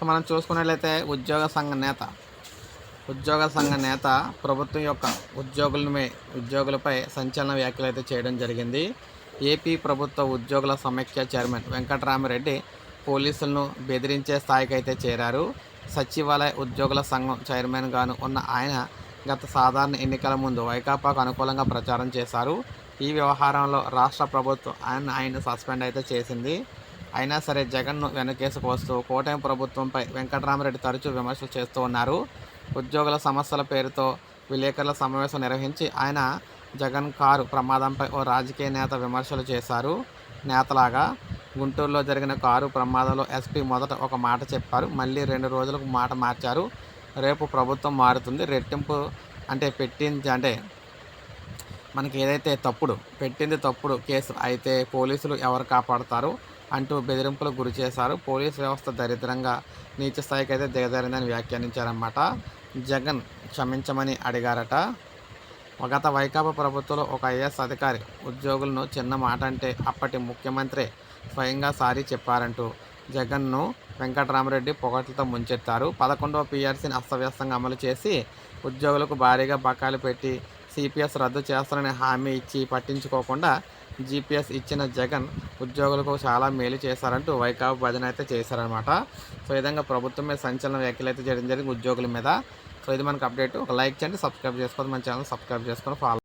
So మనం చూసుకున్నట్లయితే ఉద్యోగ సంఘ నేత. ఉద్యోగ సంఘ నేత ప్రభుత్వం యొక్క ఉద్యోగులమే ఉద్యోగులపై సంచలన వ్యాఖ్యలు అయితే చేయడం జరిగింది. ఏపీ ప్రభుత్వ ఉద్యోగుల సమైక్య చైర్మన్ వెంకటరామిరెడ్డి పోలీసులను బెదిరించే స్థాయికి అయితే చేరారు. సచివాలయ ఉద్యోగుల సంఘం చైర్మన్ గాను ఉన్న ఆయన గత సాధారణ ఎన్నికల ముందు వైకాపాకు అనుకూలంగా ప్రచారం చేశారు. ఈ వ్యవహారంలో రాష్ట్ర ప్రభుత్వం ఆయన ఆయన సస్పెండ్ అయితే చేసింది. అయినా సరే జగన్ను వెనకేసుకొస్తూ కూటమి ప్రభుత్వంపై వెంకటరామరెడ్డి తరచూ విమర్శలు చేస్తూ ఉన్నారు. ఉద్యోగుల సమస్యల పేరుతో విలేకరుల సమావేశం నిర్వహించి ఆయన జగన్ కారు ప్రమాదంపై ఓ రాజకీయ నేత విమర్శలు చేశారు. నేతలాగా గుంటూరులో జరిగిన కారు ప్రమాదంలో ఎస్పీ మొదట ఒక మాట చెప్పారు. మళ్ళీ రెండు రోజులకు మాట మార్చారు. రేపు ప్రభుత్వం మారుతుంది. రెట్టింపు అంటే పెట్టింది అంటే మనకి ఏదైతే తప్పుడు పెట్టింది తప్పుడు కేసు అయితే పోలీసులు ఎవరు కాపాడతారు అంటూ బెదిరింపులకు గురి చేశారు. పోలీస్ వ్యవస్థ దరిద్రంగా నీచ స్థాయికి అయితే దిగజారిందని వ్యాఖ్యానించారన్నమాట. జగన్ క్షమించమని అడిగారట. గత వైకాపా ప్రభుత్వంలో ఒక ఐఏఎస్ అధికారి ఉద్యోగులను చిన్న మాట అంటే అప్పటి ముఖ్యమంత్రి స్వయంగా సారీ చెప్పారంటూ జగన్ను వెంకటరామరెడ్డి పొగట్లతో ముంచెత్తారు. పదకొండవ పీఆర్సీని అస్తవ్యస్తంగా అమలు చేసి ఉద్యోగులకు భారీగా బకాయిలు పెట్టి సిపిఎస్ రద్దు చేస్తానని హామీ ఇచ్చి పట్టించుకోకుండా జీపీఎస్ ఇచ్చిన జగన్ ఉద్యోగులకు చాలా మేలు చేశారంటూ వైకాపు భజన అయితే చేశారనమాట సో ఈ విధంగా ప్రభుత్వం మీద సంచలన వ్యాఖ్యలు అయితే చేయడం జరిగింది ఉద్యోగుల మీద. సో ఇది మనకు అప్డేట్. ఒక లైక్ చేయండి సబ్స్క్రైబ్ చేసుకోండి మన ఛానల్ సబ్స్క్రైబ్ చేసుకొని ఫాలో